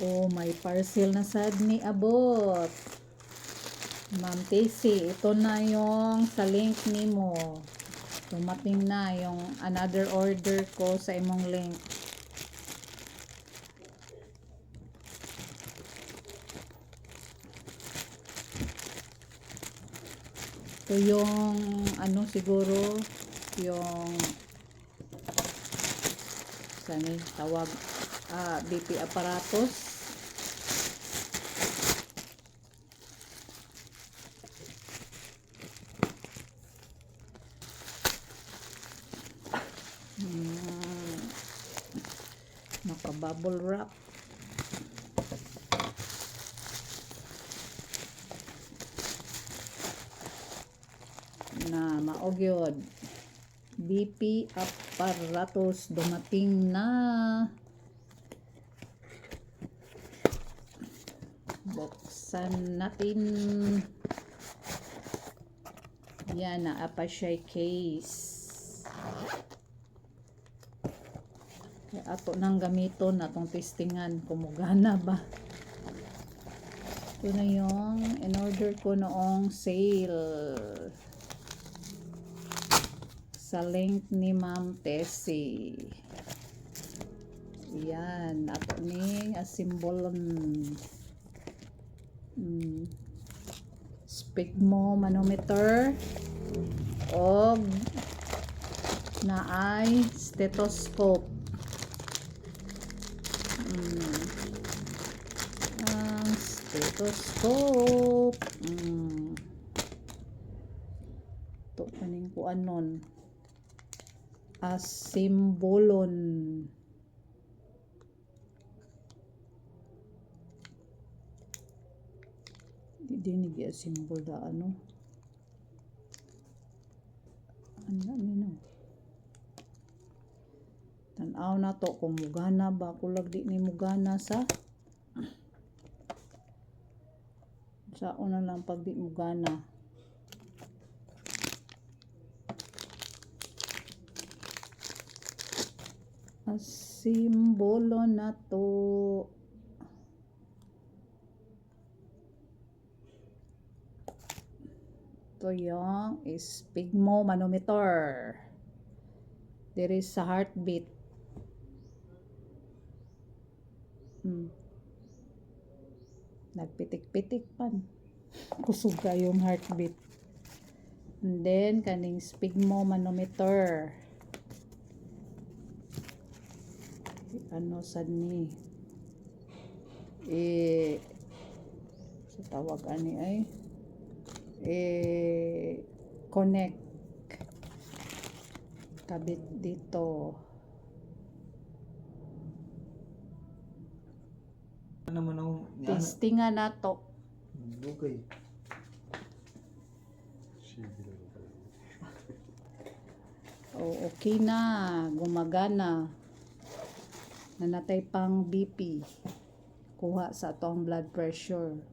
Oh, may parcel na sad ni abot. Ma'am Tessie, ito na yung sa link ni mo. Dumating na yung another order ko sa imong link. Ito yung ano siguro yung sani tawag ah, BP aparatos Hmm. naka bubble wrap na maog yun. BP apparatus dumating na buksan natin. Yan na apa siya case. Kaya ato nang gamiton atong testingan. Kumugana ba? Ito na yung in order ko noong sale. Sa link ni Ma'am Tessie. Yan, ato ning asimbolon. Mm. Spigmo manometer og na ay stethoscope. Mm. Ang stethoscope. Mm. Ito kaning kuanon asimbolon. Di dinig ya simbol da ano. Ano nino? Tanaw na to kung mugana ba kulag di ni mugana sa sa una lang pag di mugana. simbolo na to. Ito yung spigmo manometer. There is sa heartbeat. Hmm. Nagpitik-pitik pan. Kusog ka yung heartbeat. And then, kaning spigmo manometer. ano sad ni eh sa tawag ani ay eh connect kabit dito. Ano naman ako? testingan nato Okay. o okay na. Gumagana. Nanatay pang BP kuha sa atong blood pressure